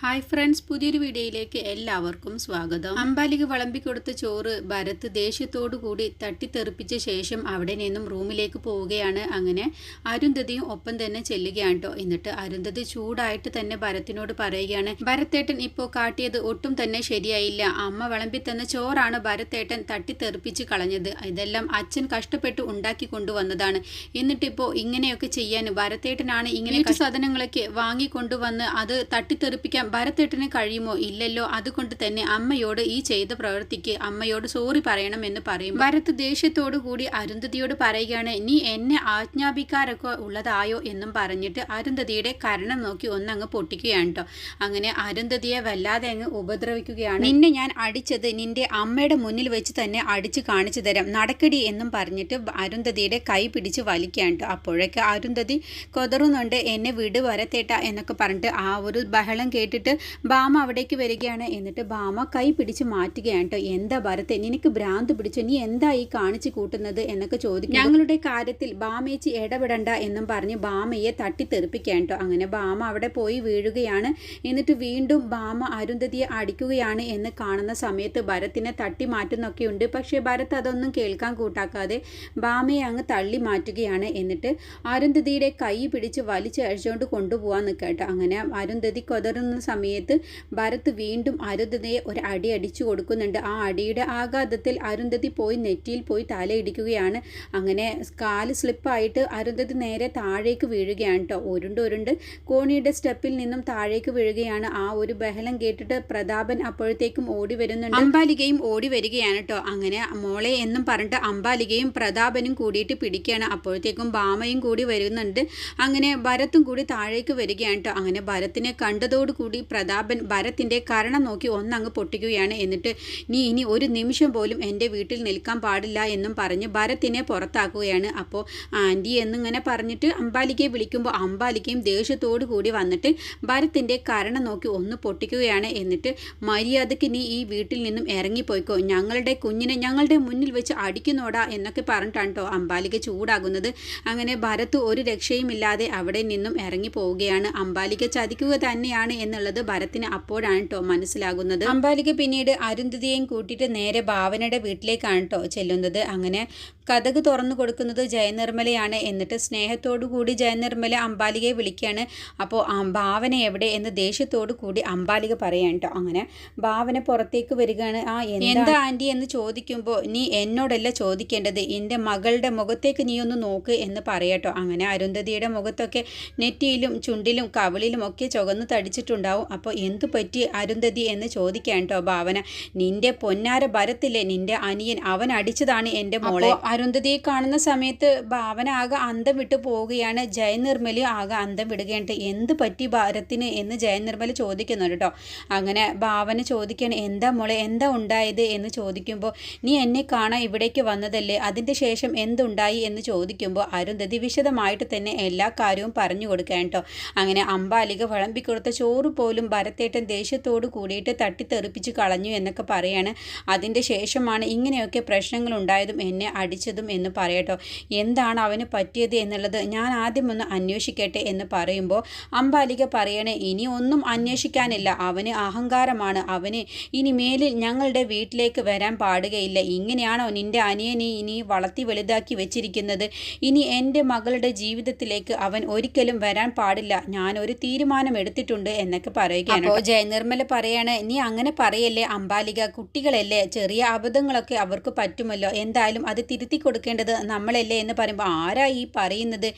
Hi friends പുതിയൊരു വീഡിയോയിലേക്ക് എല്ലാവർക്കും സ്വാഗതം. അമ്പാലിക വിളമ്പിക്കൊടുത്ത ചോറ് ഭരത് ദേഷ്യത്തോടു കൂടി തട്ടിത്തെറിപ്പിച്ച ശേഷം അവിടെ നിന്നും റൂമിലേക്ക് പോവുകയാണ്. അങ്ങനെ അരുന്ധതിയും ഒപ്പം തന്നെ ചെല്ലുകയാണ് കേട്ടോ എന്നിട്ട് അരുന്ധതി ചൂടായിട്ട് തന്നെ ഭരത്തിനോട് പറയുകയാണ് ഭരത്തേട്ടൻ ഇപ്പോൾ കാട്ടിയത് ഒട്ടും തന്നെ ശരിയായില്ല. അമ്മ വിളമ്പി തന്ന ചോറാണ് ഭരത്തേട്ടൻ തട്ടിത്തെറിപ്പിച്ച് കളഞ്ഞത്. ഇതെല്ലാം അച്ഛൻ കഷ്ടപ്പെട്ട് ഉണ്ടാക്കി കൊണ്ടുവന്നതാണ്. എന്നിട്ടിപ്പോൾ ഇങ്ങനെയൊക്കെ ചെയ്യാൻ ഭരത്തേട്ടനാണ് ഇങ്ങനെ സാധനങ്ങളൊക്കെ വാങ്ങിക്കൊണ്ടുവന്ന് അത് തട്ടിത്തെറിപ്പിക്കാൻ ഭരത്തേട്ടന് കഴിയുമോ? ഇല്ലല്ലോ. അതുകൊണ്ട് തന്നെ അമ്മയോട് ഈ ചെയ്ത പ്രവൃത്തിക്ക് അമ്മയോട് സോറി പറയണമെന്ന് പറയും ഭരത് ദേഷ്യത്തോടു കൂടി അരുന്ധതിയോട് പറയുകയാണ് നീ എന്നെ ആജ്ഞാപിക്കാരൊക്കെ ഉള്ളതായോ? എന്നും പറഞ്ഞിട്ട് അരുന്ധതിയുടെ കരണം നോക്കി ഒന്നങ്ങ് പൊട്ടിക്കുകയാണ് കേട്ടോ അങ്ങനെ അരുന്ധതിയെ വല്ലാതെ അങ്ങ് ഉപദ്രവിക്കുകയാണ്. നിന്നെ ഞാൻ അടിച്ചത് നിന്റെ അമ്മയുടെ മുന്നിൽ വെച്ച് തന്നെ അടിച്ച് കാണിച്ചു തരാം. നടക്കടി എന്നും പറഞ്ഞിട്ട് അരുന്ധതിയുടെ കൈ പിടിച്ച് വലിക്കുകയാണ് കേട്ടോ അപ്പോഴൊക്കെ അരുന്ധതി കൊതറുന്നുണ്ട്. എന്നെ വിട് വരത്തേട്ട എന്നൊക്കെ പറഞ്ഞിട്ട് ആ ഒരു ബഹളം കേട്ടിട്ട് ബാമ അവിടേക്ക് വരികയാണ്. എന്നിട്ട് ബാമ കൈ പിടിച്ച് മാറ്റുകയാണ് കേട്ടോ എന്താ ഭരത്തെ നിനക്ക് ഭ്രാന്ത് പിടിച്ചു? നീ എന്താ ഈ കാണിച്ചു കൂട്ടുന്നത് എന്നൊക്കെ ചോദിക്കും ഞങ്ങളുടെ കാര്യത്തിൽ ബാമേച്ചി ഇടപെടണ്ട എന്നും പറഞ്ഞ് ബാമയെ തട്ടിത്തെറിപ്പിക്കുകയാണ് കേട്ടോ അങ്ങനെ ബാമ അവിടെ പോയി വീഴുകയാണ്. എന്നിട്ട് വീണ്ടും ബാമ അരുന്ധതിയെ അടിക്കുകയാണ് എന്ന് കാണുന്ന സമയത്ത് ഭരത്തിനെ തട്ടി മാറ്റുന്നൊക്കെയുണ്ട് പക്ഷേ ഭരത് അതൊന്നും കേൾക്കാൻ കൂട്ടാക്കാതെ ബാമയെ അങ്ങ് തള്ളി മാറ്റുകയാണ്. എന്നിട്ട് അരുന്ധതിയുടെ കൈ പിടിച്ച് വലിച്ചഴിച്ചുകൊണ്ട് കൊണ്ടുപോകാൻ നിൽക്കട്ടെ അങ്ങനെ അരുന്ധതി കൊതറുന്ന സമയത്ത് ഭരത് വീണ്ടും അരുന്ധതിയെ ഒരു അടി അടിച്ചു കൊടുക്കുന്നുണ്ട്. ആ അടിയുടെ ആഘാതത്തിൽ അരുന്ധതി പോയി നെറ്റിയിൽ പോയി തലയിടിക്കുകയാണ് അങ്ങനെ കാൽ സ്ലിപ്പായിട്ട് അരുന്ധതി നേരെ താഴേക്ക് വീഴുകയാണ് കേട്ടോ ഉരുണ്ട് ഉരുണ്ട് കോണിയുടെ സ്റ്റെപ്പിൽ നിന്നും താഴേക്ക് വീഴുകയാണ്. ആ ഒരു ബഹളം കേട്ടിട്ട് പ്രതാപൻ അപ്പോഴത്തേക്കും ഓടി വരുന്നുണ്ട്. അമ്പാലികയും ഓടി വരികയാണ് കേട്ടോ അങ്ങനെ മോളെ എന്നും പറഞ്ഞിട്ട് അമ്പാലികയും പ്രതാപനും കൂടിയിട്ട് പിടിക്കുകയാണ്. അപ്പോഴത്തേക്കും ഭാമയും കൂടി വരുന്നുണ്ട്. അങ്ങനെ ഭരത്തും കൂടി താഴേക്ക് വരികയാണ് കേട്ടോ അങ്ങനെ ഭരത്തിനെ കണ്ടതോടുകൂടി പ്രതാപൻ ഭരത്തിന്റെ കരണം നോക്കി ഒന്നങ്ങ് പൊട്ടിക്കുകയാണ്. എന്നിട്ട് നീ ഇനി ഒരു നിമിഷം പോലും എന്റെ വീട്ടിൽ നിൽക്കാൻ പാടില്ല എന്നും പറഞ്ഞ് ഭരത്തിനെ പുറത്താക്കുകയാണ്. അപ്പോൾ ആന്റി എന്നിങ്ങനെ പറഞ്ഞിട്ട് അമ്പാലികയെ വിളിക്കുമ്പോൾ അമ്പാലികയും ദേഷ്യത്തോടു കൂടി വന്നിട്ട് ഭരത്തിന്റെ കരണം നോക്കി ഒന്ന് പൊട്ടിക്കുകയാണ്. എന്നിട്ട് മര്യാദയ്ക്ക് നീ ഈ വീട്ടിൽ നിന്നും ഇറങ്ങിപ്പോയിക്കോ. ഞങ്ങളുടെ കുഞ്ഞിനെ ഞങ്ങളുടെ മുന്നിൽ വെച്ച് അടിക്കുന്നോടാ എന്നൊക്കെ പറഞ്ഞിട്ടാണ് കേട്ടോ അമ്പാലിക ചൂടാകുന്നത്. അങ്ങനെ ഭരത്ത് ഒരു രക്ഷയുമില്ലാതെ അവിടെ നിന്നും ഇറങ്ങി പോവുകയാണ് അമ്പാലിക ചതിക്കുക തന്നെയാണ് എന്നുള്ളത് ഭരത്തിന് അപ്പോഴാണ് കേട്ടോ മനസ്സിലാകുന്നത്. അമ്പാലിക പിന്നീട് അരുന്ധതിയെയും കൂട്ടിയിട്ട് നേരെ ഭാവനയുടെ വീട്ടിലേക്കാണ് കേട്ടോ ചെല്ലുന്നത്. അങ്ങനെ കഥക് തുറന്നു കൊടുക്കുന്നത് ജയനിർമ്മലയാണ്. എന്നിട്ട് സ്നേഹത്തോടു കൂടി ജയനിർമ്മല അമ്പാലികയെ വിളിക്കുകയാണ് അപ്പോൾ ഭാവന എവിടെ എന്ന് ദേഷ്യത്തോടു കൂടി അമ്പാലിക പറയാൻ കേട്ടോ അങ്ങനെ ഭാവന പുറത്തേക്ക് വരികയാണ്. ആ എന്താ ആന്റി എന്ന് ചോദിക്കുമ്പോൾ നീ എന്നോടല്ല ചോദിക്കേണ്ടത്. എന്റെ മകളുടെ മുഖത്തേക്ക് നീ ഒന്ന് നോക്ക് എന്ന് പറയട്ടോ അങ്ങനെ അരുന്ധതിയുടെ മുഖത്തൊക്കെ നെറ്റിയിലും ചുണ്ടിലും കവളിലും ഒക്കെ ചുവന്ന് തടിച്ചിട്ടുണ്ടാവും. അപ്പോൾ എന്തു പറ്റി അരുന്ധതി എന്ന് ചോദിക്കാൻ കേട്ടോ ഭാവന. നിന്റെ പൊന്നാര ഭരത്തില്ലേ നിന്റെ അനിയൻ അവൻ അടിച്ചതാണ് എന്റെ മോളെ. അരുന്ധതിയെ കാണുന്ന സമയത്ത് ഭാവന ആകെ അന്തം വിട്ടു പോവുകയാണ്. ജയനിർമ്മലി ആകെ അന്തം വിടുകയാണ്. എന്ത് പറ്റി ഭാരത്തിന് എന്ന് ജയനിർമ്മല ചോദിക്കുന്നുണ്ട് കേട്ടോ അങ്ങനെ ഭാവന ചോദിക്കുകയാണ് എന്താ മോളെ എന്താ ഉണ്ടായത്? എന്ന് ചോദിക്കുമ്പോൾ നീ എന്നെ കാണാൻ ഇവിടേക്ക് വന്നതല്ലേ? അതിന്റെ ശേഷം എന്തുണ്ടായി? എന്ന് ചോദിക്കുമ്പോൾ അരുന്ധതി വിശദമായിട്ട് തന്നെ എല്ലാ കാര്യവും പറഞ്ഞു കൊടുക്കാൻ കേട്ടോ അങ്ങനെ അമ്പാലിക വിളമ്പിക്കൊടുത്ത ചോറ് പോലും ഭരത്തേട്ടൻ ദേഷ്യത്തോട് കൂടിയിട്ട് തട്ടിത്തെറിപ്പിച്ച് കളഞ്ഞു എന്നൊക്കെ പറയാണ്. അതിന്റെ ശേഷമാണ് ഇങ്ങനെയൊക്കെ പ്രശ്നങ്ങൾ ഉണ്ടായതും എന്നെ അടിച്ചതും എന്ന് പറയട്ടോ. എന്താണ് അവന് പറ്റിയത് എന്നുള്ളത് ഞാൻ ആദ്യം ഒന്ന് അന്വേഷിക്കട്ടെ എന്ന് പറയുമ്പോൾ അംബാലിക പറയണേ ഇനി ഒന്നും അന്വേഷിക്കാനില്ല. അവന് അഹങ്കാരമാണ്. അവന് ഇനി മേലിൽ ഞങ്ങളുടെ വീട്ടിലേക്ക് വരാൻ പാടുകയില്ല. ഇങ്ങനെയാണോ നിന്റെ അനിയനെ ഇനി വളർത്തി വലുതാക്കി വെച്ചിരിക്കുന്നത്? ഇനി എന്റെ മകളുടെ ജീവിതത്തിലേക്ക് അവൻ ഒരിക്കലും വരാൻ പാടില്ല. ഞാൻ ഒരു തീരുമാനം എടുത്തിട്ടുണ്ട് എന്നൊക്കെ പറയുകയാണ് അപ്പോൾ ജയനിർമ്മല പറയാണ് നീ അങ്ങനെ പറയല്ലേ അമ്പാലിക കുട്ടികളല്ലേ ചെറിയ അബദ്ധങ്ങളൊക്കെ അവർക്ക് പറ്റുമല്ലോ എന്തായാലും അത് തിരുത്തി കൊടുക്കേണ്ടത് നമ്മളല്ലേ? എന്ന് പറയുമ്പോൾ ആരാ ഈ പറയുന്നത്?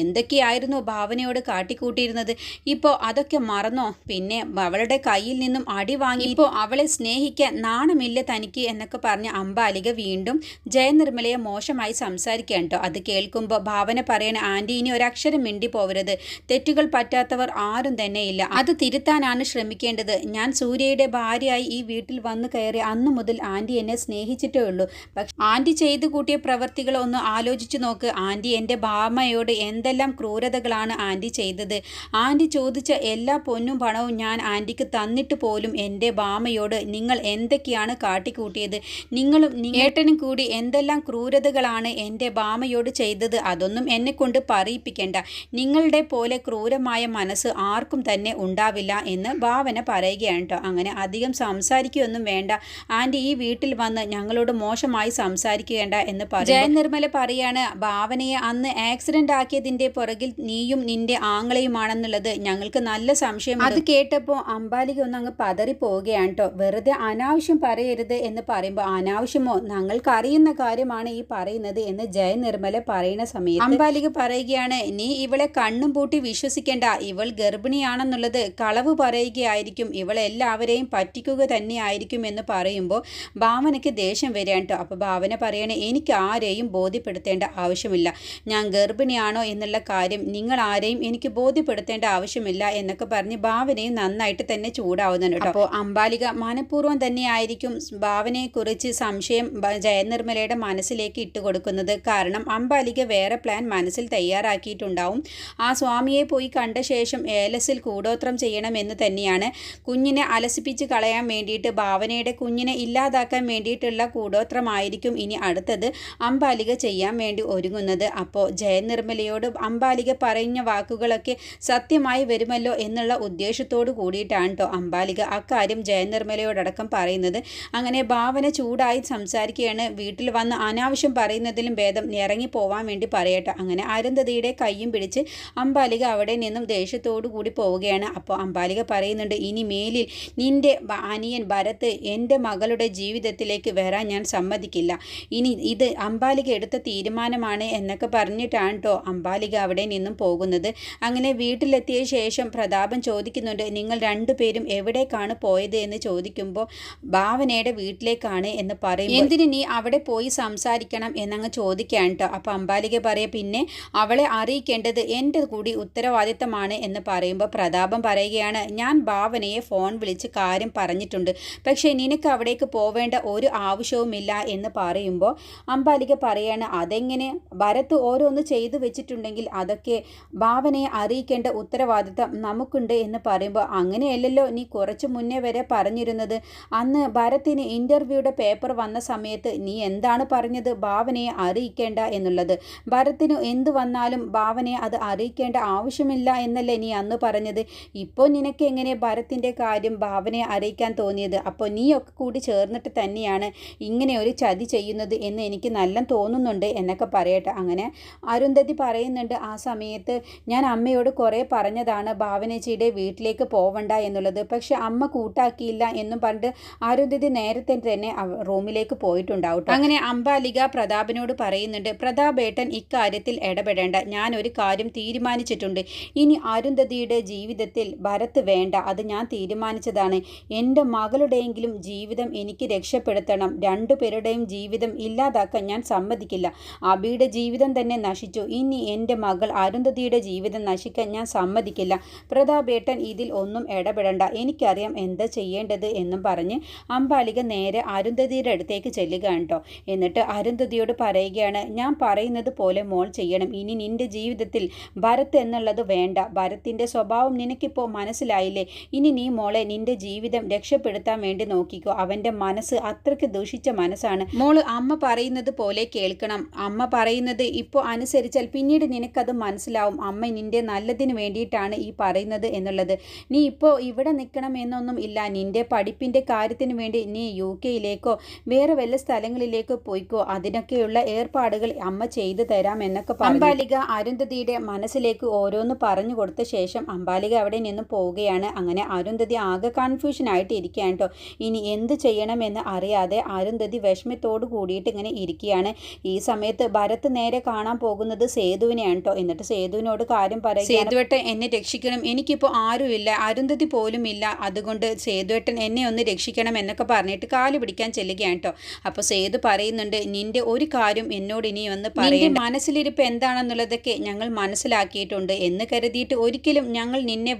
എന്തൊക്കെയായിരുന്നു ഭാവനയോട് കാട്ടിക്കൂട്ടിയിരുന്നത്? ഇപ്പോൾ അതൊക്കെ മറന്നോ? പിന്നെ അവളുടെ കയ്യിൽ നിന്നും അടി വാങ്ങി ഇപ്പോൾ അവളെ സ്നേഹിക്കാൻ നാണമില്ല തനിക്ക് എന്നൊക്കെ പറഞ്ഞ അമ്പാലിക വീണ്ടും ജയനിർമ്മലയെ മോശമായി സംസാരിക്കാൻ കേട്ടോ. അത് കേൾക്കുമ്പോൾ ഭാവന പറയണ ആന്റി ഇനി ഒരക്ഷരം മിണ്ടി പോവരുത് തെറ്റുകൾ പറ്റാത്തവർ ആരും തന്നെ ഇല്ല അത് തിരുത്താനാണ് ശ്രമിക്കേണ്ടത്. ഞാൻ സൂര്യയുടെ ഭാര്യയായി ഈ വീട്ടിൽ വന്നു കയറി അന്നു മുതൽ ആന്റി എന്നെ സ്നേഹിച്ചിട്ടേ ഉള്ളൂ. പക്ഷെ ആന്റി ചെയ്തു കൂട്ടിയ പ്രവർത്തികളൊന്ന് ആലോചിച്ചു നോക്ക്. ആന്റി എന്റെ ബാമയോട് എന്തെല്ലാം ക്രൂരതകളാണ് ആന്റി ചെയ്തത്. ആന്റി ചോദിച്ച എല്ലാ പൊന്നും പണവും ഞാൻ ആന്റിക്ക് തന്നിട്ട് പോലും എന്റെ ബാമയോട് നിങ്ങൾ എന്തൊക്കെയാണ് കാട്ടിക്കൂട്ടിയത്? നിങ്ങളും ഏട്ടനും കൂടി എന്തെല്ലാം ക്രൂരതകളാണ് എന്റെ ബാമയോട് ചെയ്തത് അതൊന്നും എന്നെ കൊണ്ട് പറയിപ്പിക്കേണ്ട. നിങ്ങളുടെ പോലെ ക്രൂരമായ മനസ്സ് ആർക്കും തന്നെ ഉണ്ടാവില്ല. ഇഷ്ടമില്ല എന്ന് ഭാവന പറയുകയാണ് കേട്ടോ. അങ്ങനെ അധികം സംസാരിക്കുകയൊന്നും വേണ്ട. ആന്റി ഈ വീട്ടിൽ വന്ന് ഞങ്ങളോട് മോശമായി സംസാരിക്കേണ്ട എന്ന് പറയും ജയ നിർമ്മല പറയാണ് ഭാവനയെ അന്ന് ആക്സിഡന്റ് ആക്കിയതിന്റെ പുറകിൽ നീയും നിന്റെ ആങ്ങളെയുമാണെന്നുള്ളത് ഞങ്ങൾക്ക് നല്ല സംശയം അത് കേട്ടപ്പോൾ അമ്പാലിക ഒന്ന് അങ്ങ് പതറി പോവുകയാണ് കേട്ടോ. വെറുതെ അനാവശ്യം പറയരുത് എന്ന് പറയുമ്പോൾ അനാവശ്യമോ? ഞങ്ങൾക്ക് അറിയുന്ന കാര്യമാണ് ഈ പറയുന്നത് എന്ന് ജയ നിർമ്മല പറയുന്ന സമയത്ത് അമ്പാലിക പറയുകയാണ് നീ ഇവളെ കണ്ണും പൂട്ടി വിശ്വസിക്കേണ്ട. ഇവൾ ഗർഭിണിയാണെന്നുള്ളത് കളവ് പറയുകയായിരിക്കും. ഇവളെല്ലാവരെയും പറ്റിക്കുക തന്നെയായിരിക്കും എന്ന് പറയുമ്പോൾ ഭാവനയ്ക്ക് ദേഷ്യം വരികയാണ് കേട്ടോ. അപ്പോൾ ഭാവന പറയണേ എനിക്ക് ആരെയും ബോധ്യപ്പെടുത്തേണ്ട ആവശ്യമില്ല. ഞാൻ ഗർഭിണിയാണോ എന്നുള്ള കാര്യം നിങ്ങൾ ആരെയും എനിക്ക് ബോധ്യപ്പെടുത്തേണ്ട ആവശ്യമില്ല എന്നൊക്കെ പറഞ്ഞ് ഭാവനയും നന്നായിട്ട് തന്നെ ചൂടാവുന്നുണ്ട് കേട്ടോ. അപ്പോൾ അമ്പാലിക മനഃപൂർവം തന്നെയായിരിക്കും ഭാവനയെക്കുറിച്ച് സംശയം ജയനിർമ്മലയുടെ മനസ്സിലേക്ക് ഇട്ട് കൊടുക്കുന്നത്. കാരണം അമ്പാലിക വേറെ പ്ലാൻ മനസ്സിൽ തയ്യാറാക്കിയിട്ടുണ്ടാവും. ആ സ്വാമിയെ പോയി കണ്ട ശേഷം ഏലസിൽ കൂടോത്രം ചെയ്യണമെന്ന് തന്നെയാണ്. കുഞ്ഞിനെ അലസിപ്പിച്ച് കളയാൻ വേണ്ടിയിട്ട് ഭാവനയുടെ കുഞ്ഞിനെ ഇല്ലാതാക്കാൻ വേണ്ടിയിട്ടുള്ള കൂടോത്രമായിരിക്കും ഇനി അടുത്തത് അമ്പാലിക ചെയ്യാൻ വേണ്ടി ഒരുങ്ങുന്നത്. അപ്പോൾ ജയനിർമ്മലയോട് അമ്പാലിക പറഞ്ഞ വാക്കുകളൊക്കെ സത്യമായി വരുമല്ലോ എന്നുള്ള ഉദ്ദേശത്തോട് കൂടിയിട്ടാണ് കേട്ടോ അമ്പാലിക അക്കാര്യം ജയനിർമ്മലയോടടക്കം പറയുന്നത്. അങ്ങനെ ഭാവന ചൂടായി സംസാരിക്കുകയാണ്. വീട്ടിൽ വന്ന് അനാവശ്യം പറയുന്നതിലും ഭേദം ഇറങ്ങി പോവാൻ വേണ്ടി പറയട്ടെ. അങ്ങനെ അരുന്ധതിയുടെ കൈയും പിടിച്ച് അമ്പാലിക അവിടെ നിന്നും ദേഷ്യത്തോടു കൂടി പോവുകയാണ്. അപ്പോൾ അമ്പാലിക പറയുന്നുണ്ട് ഇനി മേലിൽ നിന്റെ അനിയൻ ഭരത് എന്റെ മകളുടെ ജീവിതത്തിലേക്ക് വരാൻ ഞാൻ സമ്മതിക്കില്ല. ഇനി ഇത് അമ്പാലിക എടുത്ത തീരുമാനമാണ് എന്നൊക്കെ പറഞ്ഞിട്ടാണ് കേട്ടോ അമ്പാലിക അവിടെ നിന്നും പോകുന്നത്. അങ്ങനെ വീട്ടിലെത്തിയ ശേഷം പ്രതാപൻ ചോദിക്കുന്നുണ്ട് നിങ്ങൾ രണ്ടുപേരും എവിടേക്കാണ് പോയത്? എന്ന് ചോദിക്കുമ്പോൾ ഭാവനയുടെ വീട്ടിലേക്കാണ് എന്ന് പറയും എന്തിന് നീ അവിടെ പോയി സംസാരിക്കണം എന്നങ്ങ് ചോദിക്കാൻ കേട്ടോ അപ്പോൾ അമ്പാലിക പറയുക പിന്നെ അവളെ അറിയിക്കേണ്ടത് എന്റെ കൂടി ഉത്തരവാദിത്തമാണ് എന്ന് പറയുമ്പോൾ പ്രതാപം പറയുകയാണ് ഞാൻ ഭാവനയെ ഫോൺ വിളിച്ച് കാര്യം പറഞ്ഞിട്ടുണ്ട്. പക്ഷേ നിനക്ക് അവിടേക്ക് പോവേണ്ട ഒരു ആവശ്യവുമില്ല എന്ന് പറയുമ്പോൾ അമ്പാലിക പറയാണ് അതെങ്ങനെ? ഭരത്ത് ഓരോന്ന് ചെയ്തു വെച്ചിട്ടുണ്ടെങ്കിൽ അതൊക്കെ ഭാവനയെ അറിയിക്കേണ്ട ഉത്തരവാദിത്തം നമുക്കുണ്ട് എന്ന് പറയുമ്പോൾ അങ്ങനെയല്ലല്ലോ നീ കുറച്ച് മുന്നേ വരെ പറഞ്ഞിരുന്നത്. അന്ന് ഭരത്തിന് ഇന്റർവ്യൂയുടെ പേപ്പർ വന്ന സമയത്ത് നീ എന്താണ് പറഞ്ഞത്? ഭാവനയെ അറിയിക്കേണ്ട എന്നുള്ളത്. ഭരത്തിന് എന്ത് വന്നാലും ഭാവനയെ അത് അറിയിക്കേണ്ട ആവശ്യമില്ല എന്നല്ലേ നീ അന്ന് പറഞ്ഞത്. ഇപ്പോൾ നിനക്ക് എങ്ങനെ ഭരത്തിന്റെ കാര്യം ഭാവനയെ അറിയിക്കാൻ തോന്നിയത്? അപ്പോൾ നീയൊക്കെ കൂടി ചേർന്നിട്ട് തന്നെയാണ് ഇങ്ങനെ ഒരു ചതി ചെയ്യുന്നത് എന്ന് എനിക്ക് നല്ല തോന്നുന്നുണ്ട് എന്നൊക്കെ പറയട്ടെ. അങ്ങനെ അരുന്ധതി പറയുന്നുണ്ട് ആ സമയത്ത് ഞാൻ അമ്മയോട് കുറേ പറഞ്ഞതാണ് ഭാവനേച്ചിയുടെ വീട്ടിലേക്ക് പോവണ്ട എന്നുള്ളത്. പക്ഷെ അമ്മ കൂട്ടാക്കിയില്ല എന്നും പറഞ്ഞിട്ട് അരുന്ധതി നേരത്തെ തന്നെ റൂമിലേക്ക് പോയിട്ടുണ്ടാവും ട്ടോ. അങ്ങനെ അംബാലിക പ്രതാപനോട് പറയുന്നുണ്ട് പ്രതാപേട്ടൻ ഇക്കാര്യത്തിൽ ഇടപെടേണ്ട. ഞാൻ ഒരു കാര്യം തീരുമാനിച്ചിട്ടുണ്ട്. ഇനി അരുന്ധതിയുടെ ജീവിതത്തിൽ ഭരത് വേണ്ട. അത് ഞാൻ തീരുമാനിച്ചതാണ്. എന്റെ മകളുടെയെങ്കിലും ജീവിതം എനിക്ക് രക്ഷപ്പെടുത്തണം. രണ്ടു പേരുടെയും ജീവിതം ഇല്ലാതാക്കാൻ ഞാൻ സമ്മതിക്കില്ല. അബിയുടെ ജീവിതം തന്നെ നശിച്ചു. ഇനി എന്റെ മകൾ അരുന്ധതിയുടെ ജീവിതം നശിക്കാൻ ഞാൻ സമ്മതിക്കില്ല. പ്രതാപേട്ടൻ ഇതിൽ ഒന്നും ഇടപെടണ്ട. എനിക്കറിയാം എന്താ ചെയ്യേണ്ടത് എന്നും പറഞ്ഞ് അമ്പാലിക നേരെ അരുന്ധതിയുടെ അടുത്തേക്ക് ചെല്ലുകയാണ് കേട്ടോ. എന്നിട്ട് അരുന്ധതിയോട് പറയുകയാണ് ഞാൻ പറയുന്നത് പോലെ മോൾ ചെയ്യണം. ഇനി നിന്റെ ജീവിതത്തിൽ ഭരത് എന്നുള്ളത് വേണ്ട. ഭരത്തിന്റെ സ്വഭാവം നിനക്കിപ്പോൾ മനസ്സിലായില്ലേ? ഇനി നീ മോളെ നിന്റെ ജീവിതം രക്ഷപ്പെടുത്താൻ വേണ്ടി നോക്കിക്കോ. അവന്റെ മനസ്സ് അത്രയ്ക്ക് ദൂഷിച്ച മനസ്സാണ്. മോൾ അമ്മ പറയുന്നത് പോലെ കേൾക്കണം. അമ്മ പറയുന്നത് ഇപ്പോൾ അനുസരിച്ചാൽ പിന്നീട് നിനക്കത് മനസ്സിലാവും. അമ്മ നിന്റെ നല്ലതിന് വേണ്ടിയിട്ടാണ് ഈ പറയുന്നത് എന്നുള്ളത്. നീ ഇപ്പോൾ ഇവിടെ നിൽക്കണം എന്നൊന്നും ഇല്ല. നിന്റെ പഠിപ്പിന്റെ കാര്യത്തിന് വേണ്ടി നീ യു കെയിലേക്കോ വേറെ വല്ല സ്ഥലങ്ങളിലേക്കോ പോയിക്കോ. അതിനൊക്കെയുള്ള ഏർപ്പാടുകൾ അമ്മ ചെയ്തു തരാം എന്നൊക്കെ. അമ്പാലിക അരുന്ധതിയുടെ മനസ്സിലേക്ക് ഓരോന്ന് പറഞ്ഞു കൊടുത്ത ശേഷം അമ്പാലിക അവിടെ നിന്നും പോവുകയാണ്. അങ്ങനെ അരുന്ധതി ആകെ കൺഫ്യൂഷൻ ആയിട്ട് ഇരിക്കുകയാണ് കേട്ടോ ഇനി എന്ത് ചെയ്യണമെന്ന് അറിയാതെ അരുന്ധതി വിഷമത്തോട് കൂടിയിട്ട് ഇങ്ങനെ ഇരിക്കുകയാണ്. ഈ സമയത്ത് ഭരത് നേരെ കാണാൻ പോകുന്നത് സേതുവിനെയാണ് കേട്ടോ എന്നിട്ട് സേതുവിനോട് കാര്യം പറയുക സേതുവേട്ടൻ എന്നെ രക്ഷിക്കണം. എനിക്കിപ്പോൾ ആരുമില്ല. അരുന്ധതി പോലും ഇല്ല. അതുകൊണ്ട് സേതുവേട്ടൻ എന്നെ ഒന്ന് രക്ഷിക്കണം എന്നൊക്കെ പറഞ്ഞിട്ട് കാൽ പിടിക്കാൻ ചെല്ലുകയാണ് കേട്ടോ അപ്പോൾ സേതു പറയുന്നുണ്ട് നിന്റെ ഒരു കാര്യം എന്നോട് ഇനി ഒന്ന് പറയും മനസ്സിലിരിപ്പ് എന്താണെന്നുള്ളതൊക്കെ ഞങ്ങൾ മനസ്സിലാക്കിയിട്ടുണ്ട് എന്ന് കരുതിയിട്ട് ഒരിക്കലും ഞങ്ങൾ നിന്നെ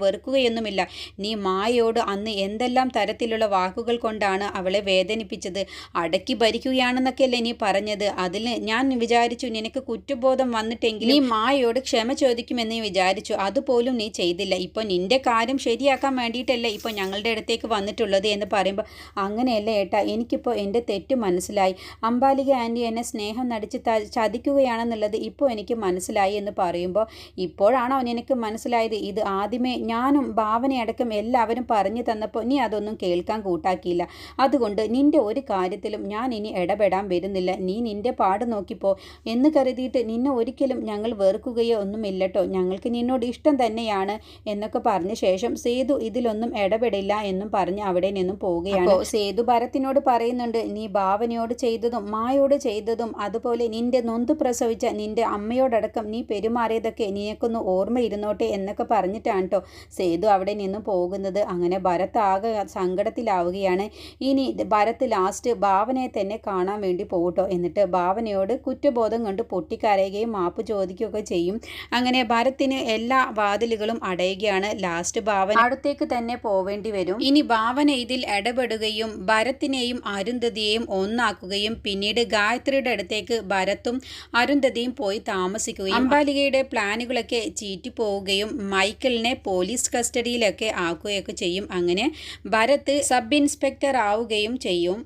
വെറുക്കുകയൊന്നുമില്ല നീ മായയോട് അന്ന് എന്തെല്ലാം തരത്തിലുള്ള വാക്കുകൾ കൊണ്ടാണ് അവളെ വേദനിപ്പിച്ചത്? അടക്കി ഭരിക്കുകയാണെന്നൊക്കെയല്ലേ നീ പറഞ്ഞത്? അതിൽ ഞാൻ വിചാരിച്ചു നിനക്ക് കുറ്റബോധം വന്നിട്ടെങ്കിൽ നീ മായയോട് ക്ഷമ ചോദിക്കുമെന്ന് വിചാരിച്ചു. അതുപോലും നീ ചെയ്തില്ല. ഇപ്പോൾ നിന്റെ കാര്യം ശരിയാക്കാൻ വേണ്ടിയിട്ടല്ലേ ഇപ്പോൾ ഞങ്ങളുടെ അടുത്തേക്ക് വന്നിട്ടുള്ളത് എന്ന് പറയുമ്പോൾ അങ്ങനെയല്ല ഏട്ടാ എനിക്കിപ്പോൾ എന്റെ തെറ്റ് മനസ്സിലായി. അമ്പാലിക ആന്റി എന്നെ സ്നേഹം നടിച്ച് ചതിക്കുകയാണെന്നുള്ളത് ഇപ്പോൾ എനിക്ക് മനസ്സിലായി എന്ന് പറയുമ്പോൾ ഇപ്പോഴാണോ നിനക്ക് മനസ്സിലായത്? ഇത് ആദ്യമേ ഞാനും ഭാവനയടക്കം എല്ലാവരും പറഞ്ഞു തന്നപ്പോൾ നീ അതൊന്നും കേൾക്കാൻ കൂട്ടാക്കിയില്ല. അതുകൊണ്ട് നിന്റെ ഒരു കാര്യത്തിലും ഞാൻ ഇനി ഇടപെടാൻ വരുന്നില്ല. നീ നിന്റെ പാട് നോക്കിപ്പോ. എന്ന് കരുതിയിട്ട് നിന്നെ ഒരിക്കലും ഞങ്ങൾ വെറുക്കുകയോ ഒന്നുമില്ലട്ടോ. ഞങ്ങൾക്ക് നിന്നോട് ഇഷ്ടം തന്നെയാണ് എന്നൊക്കെ പറഞ്ഞ ശേഷം സേതു ഇതിലൊന്നും ഇടപെടില്ല എന്നും പറഞ്ഞ് അവിടെ നിന്നും പോവുകയാണ്. സേതു ഭരത്തിനോട് പറയുന്നുണ്ട് നീ ഭാവനയോട് ചെയ്തതും മായോട് ചെയ്തതും അതുപോലെ നിന്റെ നൊന്ത് പ്രസവിച്ച നിന്റെ അമ്മയോടടക്കം നീ പെരുമാറിയതൊക്കെ നിനക്കൊന്ന് ഓർമ്മയിരുന്നോട്ടെ എന്നൊക്കെ പറഞ്ഞിട്ടാണ് കേട്ടോ സേതു അവിടെ നിന്ന് പോകുന്നത്. അങ്ങനെ ഭരത് ആകെ സങ്കടത്തിലാവുകയാണ്. ഇനി ഭരത് ലാസ്റ്റ് ഭാവനയെ തന്നെ കാണാൻ വേണ്ടി പോകട്ടോ. എന്നിട്ട് ഭാവനയോട് കുറ്റബോധം കൊണ്ട് പൊട്ടിക്കരയുകയും മാപ്പ് ചോദിക്കുകയൊക്കെ ചെയ്യും. അങ്ങനെ ഭരത്തിന് എല്ലാ വാതിലുകളും അടയുകയാണ്. ലാസ്റ്റ് ഭാവന അടുത്തേക്ക് തന്നെ പോവേണ്ടി വരും. ഇനി ഭാവന ഇതിൽ ഇടപെടുകയും ഭരത്തിനെയും അരുന്ധതിയെയും ഒന്നാക്കുകയും പിന്നീട് ഗായത്രിയുടെ അടുത്തേക്ക് ഭരത്തും അരുന്ധതിയും പോയി താമസിക്കുകയും അംബാലികയുടെ പ്ലാനുകളൊക്കെ ചീറ്റിപ്പോവുകയും മൈക്കിളിനെ പോലീസ് കസ്റ്റഡിയിലൊക്കെ ആക്കുകയൊക്കെ ചെയ്യും. അങ്ങനെ ഭരത് സബ് ഇൻസ്പെക്ടർ ആവുകയും ചെയ്യും.